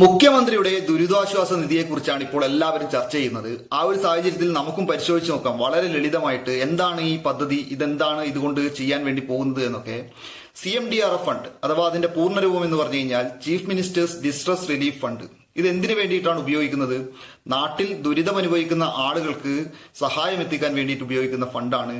മുഖ്യമന്ത്രിയുടെ ദുരിതാശ്വാസ നിധിയെക്കുറിച്ചാണ് ഇപ്പോൾ എല്ലാവരും ചർച്ച ചെയ്യുന്നത്. ആ ഒരു സാഹചര്യത്തിൽ നമുക്കും പരിശോധിച്ച് നോക്കാം. വളരെ ലളിതമായിട്ട് എന്താണ് ഈ പദ്ധതി ഇതെന്താണ് ഇതുകൊണ്ട് ചെയ്യാൻ വേണ്ടി പോകുന്നത് എന്നൊക്കെ. C M D R F fund അഥവാ അതിന്റെ പൂർണരൂപം എന്ന് പറഞ്ഞു കഴിഞ്ഞാൽ chief minister's distress relief fund ഇത് എന്തിനു വേണ്ടിയിട്ടാണ് ഉപയോഗിക്കുന്നത്? നാട്ടിൽ ദുരിതമനുഭവിക്കുന്ന ആളുകൾക്ക് സഹായം എത്തിക്കാൻ വേണ്ടിയിട്ട് ഉപയോഗിക്കുന്ന ഫണ്ടാണ്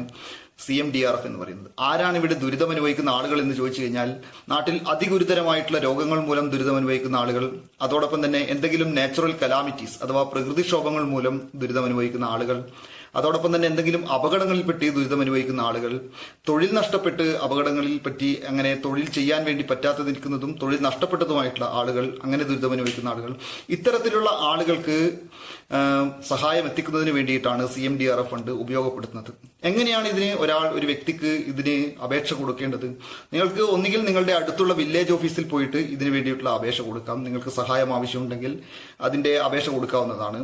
C M D R F എന്ന് പറയുന്നത്. ആരാണ് ഇവിടെ ദുരിതം അനുഭവിക്കുന്ന ആളുകൾ എന്ന് ചോദിച്ചു കഴിഞ്ഞാൽ നാട്ടിൽ അതിഗുരുതരമായിട്ടുള്ള രോഗങ്ങൾ മൂലം ദുരിതം അനുഭവിക്കുന്ന ആളുകൾ അതോടൊപ്പം തന്നെ എന്തെങ്കിലും നാച്ചുറൽ കലാമിറ്റീസ് അഥവാ പ്രകൃതിക്ഷോഭങ്ങൾ മൂലം ദുരിതം അനുഭവിക്കുന്ന ആളുകൾ അതോടൊപ്പം തന്നെ എന്തെങ്കിലും അപകടങ്ങളിൽ പെട്ടി ദുരിതം അനുഭവിക്കുന്ന ആളുകൾ തൊഴിൽ നഷ്ടപ്പെട്ട് അപകടങ്ങളിൽ പറ്റി അങ്ങനെ തൊഴിൽ ചെയ്യാൻ വേണ്ടി പറ്റാതെ നിൽക്കുന്നതും തൊഴിൽ നഷ്ടപ്പെട്ടതുമായിട്ടുള്ള ആളുകൾ അങ്ങനെ ദുരിതം അനുഭവിക്കുന്ന ആളുകൾ ഇത്തരത്തിലുള്ള ആളുകൾക്ക് സഹായം എത്തിക്കുന്നതിന് വേണ്ടിയിട്ടാണ് C M D R F fund ഉപയോഗപ്പെടുത്തുന്നത്. എങ്ങനെയാണ് ഇതിന് ഒരാൾ ഒരു വ്യക്തിക്ക് ഇതിന് അപേക്ഷ കൊടുക്കേണ്ടത്? നിങ്ങൾക്ക് ഒന്നുകിൽ നിങ്ങളുടെ അടുത്തുള്ള വില്ലേജ് ഓഫീസിൽ പോയിട്ട് ഇതിന് വേണ്ടിയിട്ടുള്ള അപേക്ഷ കൊടുക്കാം. നിങ്ങൾക്ക് സഹായം ആവശ്യമുണ്ടെങ്കിൽ അതിന്റെ അപേക്ഷ കൊടുക്കാവുന്നതാണ്.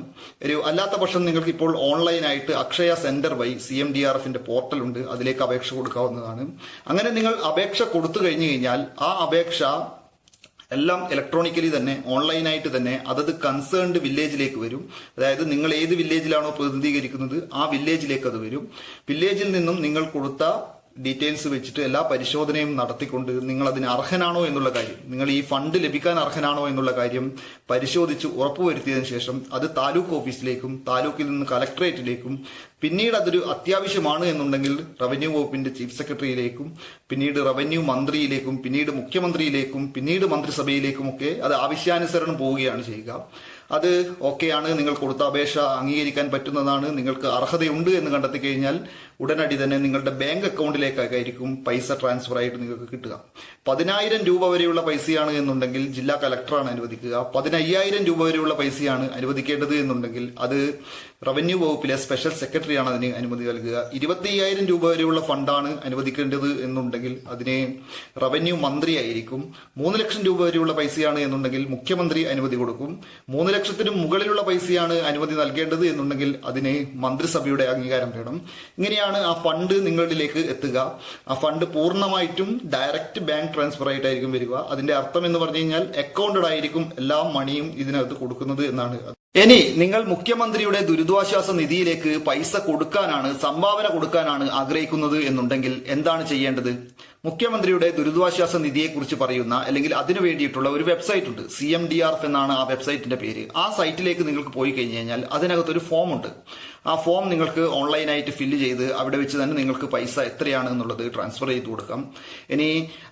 ഒരു അല്ലാത്ത പക്ഷം നിങ്ങൾക്ക് ഇപ്പോൾ ഓൺലൈനായിട്ട് അക്ഷയ സെന്റർ വഴി സി എം ഡി ആർ എഫിന്റെ പോർട്ടലുണ്ട് അതിലേക്ക് അപേക്ഷ കൊടുക്കാവുന്നതാണ്. അങ്ങനെ നിങ്ങൾ അപേക്ഷ കൊടുത്തു കഴിഞ്ഞു കഴിഞ്ഞാൽ ആ അപേക്ഷ എല്ലാം ഇലക്ട്രോണിക്കലി തന്നെ ഓൺലൈനായിട്ട് തന്നെ അതത് കൺസേൺഡ് വില്ലേജിലേക്ക് വരും. അതായത് നിങ്ങൾ ഏത് വില്ലേജിലാണോ പ്രതിനിധീകരിക്കുന്നത് ആ വില്ലേജിലേക്ക് അത് വരും. വില്ലേജിൽ നിന്നും നിങ്ങൾ കൊടുത്ത ഡീറ്റെയിൽസ് വെച്ചിട്ട് എല്ലാ പരിശോധനയും നടത്തിക്കൊണ്ട് നിങ്ങൾ അതിന് അർഹനാണോ എന്നുള്ള കാര്യം നിങ്ങൾ ഈ ഫണ്ട് ലഭിക്കാൻ അർഹനാണോ എന്നുള്ള കാര്യം പരിശോധിച്ച് ഉറപ്പുവരുത്തിയതിനു ശേഷം അത് താലൂക്ക് ഓഫീസിലേക്കും താലൂക്കിൽ നിന്ന് കലക്ടറേറ്റിലേക്കും പിന്നീട് അതൊരു അത്യാവശ്യമാണ് എന്നുണ്ടെങ്കിൽ റവന്യൂ വകുപ്പിന്റെ ചീഫ് സെക്രട്ടറിയിലേക്കും പിന്നീട് റവന്യൂ മന്ത്രിയിലേക്കും പിന്നീട് മുഖ്യമന്ത്രിയിലേക്കും പിന്നീട് മന്ത്രിസഭയിലേക്കും ഒക്കെ അത് ആവശ്യാനുസരണം പോവുകയാണ് ചെയ്യുക. അത് ഓക്കെയാണ്. നിങ്ങൾ കൊടുത്ത അപേക്ഷ അംഗീകരിക്കാൻ പറ്റുന്നതാണ്. നിങ്ങൾക്ക് അർഹതയുണ്ട് എന്ന് കണ്ടെത്തി കഴിഞ്ഞാൽ ഉടനടി തന്നെ നിങ്ങളുടെ ബാങ്ക് അക്കൗണ്ടിലേക്കായിരിക്കും പൈസ ട്രാൻസ്ഫർ ആയിട്ട് നിങ്ങൾക്ക് കിട്ടുക. പതിനായിരം രൂപ വരെയുള്ള പൈസയാണ് എന്നുണ്ടെങ്കിൽ ജില്ലാ കലക്ടറാണ് അനുവദിക്കുക. പതിനയ്യായിരം രൂപ വരെയുള്ള പൈസയാണ് അനുവദിക്കേണ്ടത് എന്നുണ്ടെങ്കിൽ അത് റവന്യൂ വകുപ്പിലെ സ്പെഷ്യൽ സെക്രട്ടറിയാണ് അതിന് അനുമതി നൽകുക. ഇരുപത്തി അയ്യായിരം രൂപ വരെയുള്ള ഫണ്ടാണ് അനുവദിക്കേണ്ടത് എന്നുണ്ടെങ്കിൽ അതിനെ റവന്യൂ മന്ത്രിയായിരിക്കും. മൂന്ന് ലക്ഷം രൂപ വരെയുള്ള പൈസയാണ് എന്നുണ്ടെങ്കിൽ മുഖ്യമന്ത്രി അനുമതി കൊടുക്കും. മൂന്ന് ലക്ഷത്തിനും മുകളിലുള്ള പൈസയാണ് അനുമതി നൽകേണ്ടത് എന്നുണ്ടെങ്കിൽ അതിന് മന്ത്രിസഭയുടെ അംഗീകാരം വേണം ഇങ്ങനെയാണ് ആ ഫണ്ട് നിങ്ങളിലേക്ക് എത്തുക. ആ ഫണ്ട് പൂർണമായിട്ടും ഡയറക്റ്റ് ബാങ്ക് ട്രാൻസ്ഫർ ആയിട്ടായിരിക്കും വരിക. അതിന്റെ അർത്ഥം എന്ന് പറഞ്ഞു കഴിഞ്ഞാൽ അക്കൗണ്ടഡ് ആയിരിക്കും എല്ലാ മണിയും ഇതിനകത്ത് കൊടുക്കുന്നത് എന്നാണ്. ഇനി നിങ്ങൾ മുഖ്യമന്ത്രിയുടെ ദുരിതാശ്വാസ നിധിയിലേക്ക് പൈസ കൊടുക്കാനാണ് സംഭാവന കൊടുക്കാനാണ് ആഗ്രഹിക്കുന്നത് എന്നുണ്ടെങ്കിൽ എന്താണ് ചെയ്യേണ്ടത്? മുഖ്യമന്ത്രിയുടെ ദുരിതാശ്വാസ നിധിയെക്കുറിച്ച് പറയുന്ന അല്ലെങ്കിൽ അതിനു വേണ്ടിയിട്ടുള്ള ഒരു വെബ്സൈറ്റ് ഉണ്ട്. C M D R F എന്നാണ് ആ വെബ്സൈറ്റിന്റെ പേര്. ആ സൈറ്റിലേക്ക് നിങ്ങൾക്ക് പോയി കഴിഞ്ഞു കഴിഞ്ഞാൽ അതിനകത്തൊരു ഉണ്ട് ആ ഫോം നിങ്ങൾക്ക് ഓൺലൈനായിട്ട് ഫില്ല് ചെയ്ത് അവിടെ വെച്ച് തന്നെ നിങ്ങൾക്ക് പൈസ എത്രയാണ് എന്നുള്ളത് ട്രാൻസ്ഫർ ചെയ്ത് കൊടുക്കാം. ഇനി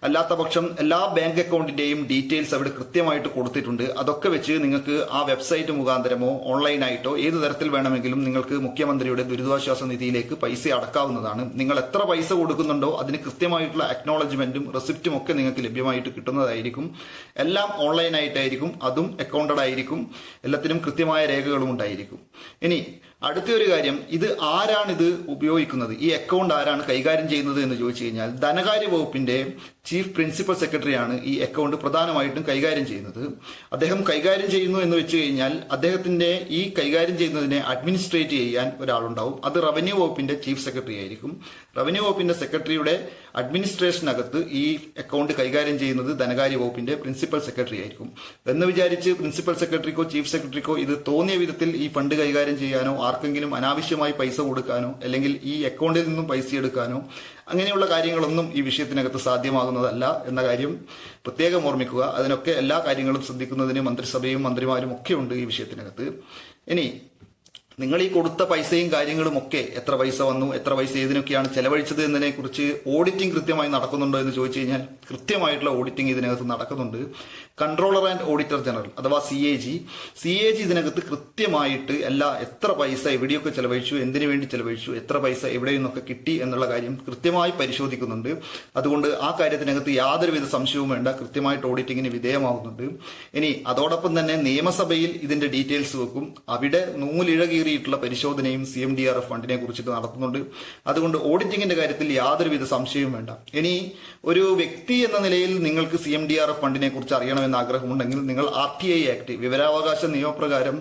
അല്ലാത്ത പക്ഷം എല്ലാ ബാങ്ക് അക്കൗണ്ടിന്റെയും ഡീറ്റെയിൽസ് അവിടെ കൃത്യമായിട്ട് കൊടുത്തിട്ടുണ്ട്. അതൊക്കെ വെച്ച് നിങ്ങൾക്ക് ആ വെബ്സൈറ്റ് മുഖാന്തരമോ ഓൺലൈനായിട്ടോ ഏത് തരത്തിൽ വേണമെങ്കിലും നിങ്ങൾക്ക് മുഖ്യമന്ത്രിയുടെ ദുരിതാശ്വാസ നിധിയിലേക്ക് പൈസ അടക്കാവുന്നതാണ്. നിങ്ങൾ എത്ര പൈസ കൊടുക്കുന്നുണ്ടോ അതിന് കൃത്യമായിട്ടുള്ള അക്നോളജ്മെന്റും റെസിപ്റ്റും ഒക്കെ നിങ്ങൾക്ക് ലഭ്യമായിട്ട് കിട്ടുന്നതായിരിക്കും. എല്ലാം ഓൺലൈനായിട്ടായിരിക്കും അതും അക്കൗണ്ടഡ് ആയിരിക്കും എല്ലാത്തിനും കൃത്യമായ രേഖകളും ഉണ്ടായിരിക്കും. ഇനി അടുത്ത ഒരു കാര്യം ഇത് ആരാണ് ഇത് ഉപയോഗിക്കുന്നത്? ഈ അക്കൗണ്ട് ആരാണ് കൈകാര്യം ചെയ്യുന്നത് എന്ന് ചോദിച്ചു കഴിഞ്ഞാൽ ധനകാര്യ വകുപ്പിന്റെ ചീഫ് പ്രിൻസിപ്പൽ സെക്രട്ടറിയാണ് ഈ അക്കൗണ്ട് പ്രധാനമായിട്ടും കൈകാര്യം ചെയ്യുന്നത്. അദ്ദേഹം കൈകാര്യം ചെയ്യുന്നു എന്ന് വെച്ച് കഴിഞ്ഞാൽ അദ്ദേഹത്തിന്റെ ഈ കൈകാര്യം ചെയ്യുന്നതിനെ അഡ്മിനിസ്ട്രേറ്റ് ചെയ്യാൻ ഒരാളുണ്ടാവും. അത് റവന്യൂ വകുപ്പിന്റെ ചീഫ് സെക്രട്ടറി ആയിരിക്കും. റവന്യൂ വകുപ്പിന്റെ സെക്രട്ടറിയുടെ അഡ്മിനിസ്ട്രേഷനകത്ത് ഈ അക്കൗണ്ട് കൈകാര്യം ചെയ്യുന്നത് ധനകാര്യ വകുപ്പിന്റെ പ്രിൻസിപ്പൽ സെക്രട്ടറി ആയിരിക്കും. എന്ന് വിചാരിച്ച് പ്രിൻസിപ്പൽ സെക്രട്ടറിക്കോ ചീഫ് സെക്രട്ടറിക്കോ ഇത് തോന്നിയ വിധത്തിൽ ഈ ഫണ്ട് കൈകാര്യം ചെയ്യാനോ ആർക്കെങ്കിലും അനാവശ്യമായി പൈസ കൊടുക്കാനോ അല്ലെങ്കിൽ ഈ അക്കൗണ്ടിൽ നിന്നും പൈസ എടുക്കാനോ അങ്ങനെയുള്ള കാര്യങ്ങളൊന്നും ഈ വിഷയത്തിനകത്ത് സാധ്യമാകുന്നതല്ല എന്ന കാര്യം പ്രത്യേകം ഓർമ്മിക്കുക. അതിനൊക്കെ എല്ലാ കാര്യങ്ങളും ശ്രദ്ധിക്കുന്നതിന് മന്ത്രിസഭയും മന്ത്രിമാരും ഒക്കെ ഉണ്ട് ഈ വിഷയത്തിനകത്ത്. ഇനി നിങ്ങൾ ഈ കൊടുത്ത പൈസയും കാര്യങ്ങളും ഒക്കെ എത്ര പൈസ വന്നു എത്ര പൈസ ഏതിനൊക്കെയാണ് ചെലവഴിച്ചത് എന്നതിനെ കുറിച്ച് ഓഡിറ്റിംഗ് കൃത്യമായി നടക്കുന്നുണ്ടോ എന്ന് ചോദിച്ചു കഴിഞ്ഞാൽ കൃത്യമായിട്ടുള്ള ഓഡിറ്റിംഗ് ഇതിനകത്ത് നടക്കുന്നുണ്ട്. കൺട്രോളർ ആൻഡ് ഓഡിറ്റർ ജനറൽ അഥവാ C A G C A G ഇതിനകത്ത് കൃത്യമായിട്ട് എല്ലാ എത്ര പൈസ എവിടെയൊക്കെ ചെലവഴിച്ചു എന്തിനു വേണ്ടി ചെലവഴിച്ചു എത്ര പൈസ എവിടെ നിന്നൊക്കെ കിട്ടി എന്നുള്ള കാര്യം കൃത്യമായി പരിശോധിക്കുന്നുണ്ട്. അതുകൊണ്ട് ആ കാര്യത്തിനകത്ത് യാതൊരുവിധ സംശയവും വേണ്ട കൃത്യമായിട്ട് ഓഡിറ്റിങ്ങിന് വിധേയമാകുന്നുണ്ട് ഇനി അതോടൊപ്പം തന്നെ നിയമസഭയിൽ ഇതിന്റെ ഡീറ്റെയിൽസ് വെക്കും. അവിടെ നൂലിഴകീറിയിട്ടുള്ള പരിശോധനയും C M D R F ഫണ്ടിനെ കുറിച്ചിട്ട് നടത്തുന്നുണ്ട്. അതുകൊണ്ട് ഓഡിറ്റിംഗിന്റെ കാര്യത്തിൽ യാതൊരുവിധ സംശയവും വേണ്ട. ഇനി ഒരു വ്യക്തി എന്ന നിലയിൽ നിങ്ങൾക്ക് C M D R F ഫണ്ടിനെ കുറിച്ച് അറിയണമെന്ന് ആഗ്രഹമുണ്ടെങ്കിൽ നിങ്ങൾ ആർ ടി ഐ ആക്ട് വിവരാവകാശ നിയമപ്രകാരം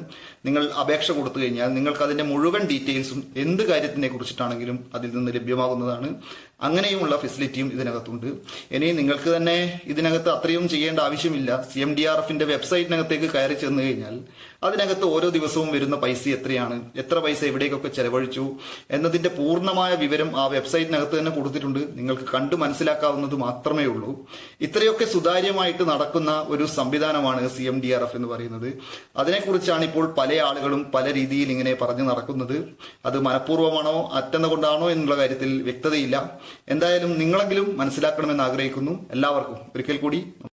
നിങ്ങൾ അപേക്ഷ കൊടുത്തു കഴിഞ്ഞാൽ നിങ്ങൾക്ക് അതിന്റെ മുഴുവൻ ഡീറ്റെയിൽസും എന്ത് കാര്യത്തിനെ കുറിച്ചിട്ടാണെങ്കിലും അതിൽ നിന്ന് ലഭ്യമാകുന്നതാണ്. അങ്ങനെയുമുള്ള ഫെസിലിറ്റിയും ഇതിനകത്തുണ്ട്. ഇനി നിങ്ങൾക്ക് തന്നെ ഇതിനകത്ത് അത്രയും ചെയ്യേണ്ട ആവശ്യമില്ല. സി എം ഡി ആർ എഫിന്റെ വെബ്സൈറ്റിനകത്തേക്ക് കയറി ചെന്ന് കഴിഞ്ഞാൽ അതിനകത്ത് ഓരോ ദിവസവും വരുന്ന പൈസ എത്രയാണ് എത്ര പൈസ എവിടേക്കൊക്കെ ചെലവഴിച്ചു എന്നതിന്റെ പൂർണമായ വിവരം ആ വെബ്സൈറ്റിനകത്ത് തന്നെ കൊടുത്തിട്ടുണ്ട്. നിങ്ങൾക്ക് കണ്ടു മനസ്സിലാക്കാവുന്നത് മാത്രമേ ഉള്ളൂ. ഇത്രയൊക്കെ സുതാര്യമായിട്ട് നടക്കുന്ന ഒരു സംവിധാനമാണ് C M D R F എന്ന് പറയുന്നത്. അതിനെക്കുറിച്ചാണ് ഇപ്പോൾ പല ആളുകളും പല രീതിയിൽ ഇങ്ങനെ പറഞ്ഞു നടക്കുന്നത്. അത് മനഃപൂർവമാണോ അറ്റന്ന കൊണ്ടാണോ എന്നുള്ള കാര്യത്തിൽ വ്യക്തതയില്ല. എന്തായാലും നിങ്ങളെങ്കിലും മനസ്സിലാക്കണമെന്ന് ആഗ്രഹിക്കുന്നു. എല്ലാവർക്കും ഒരിക്കൽ കൂടി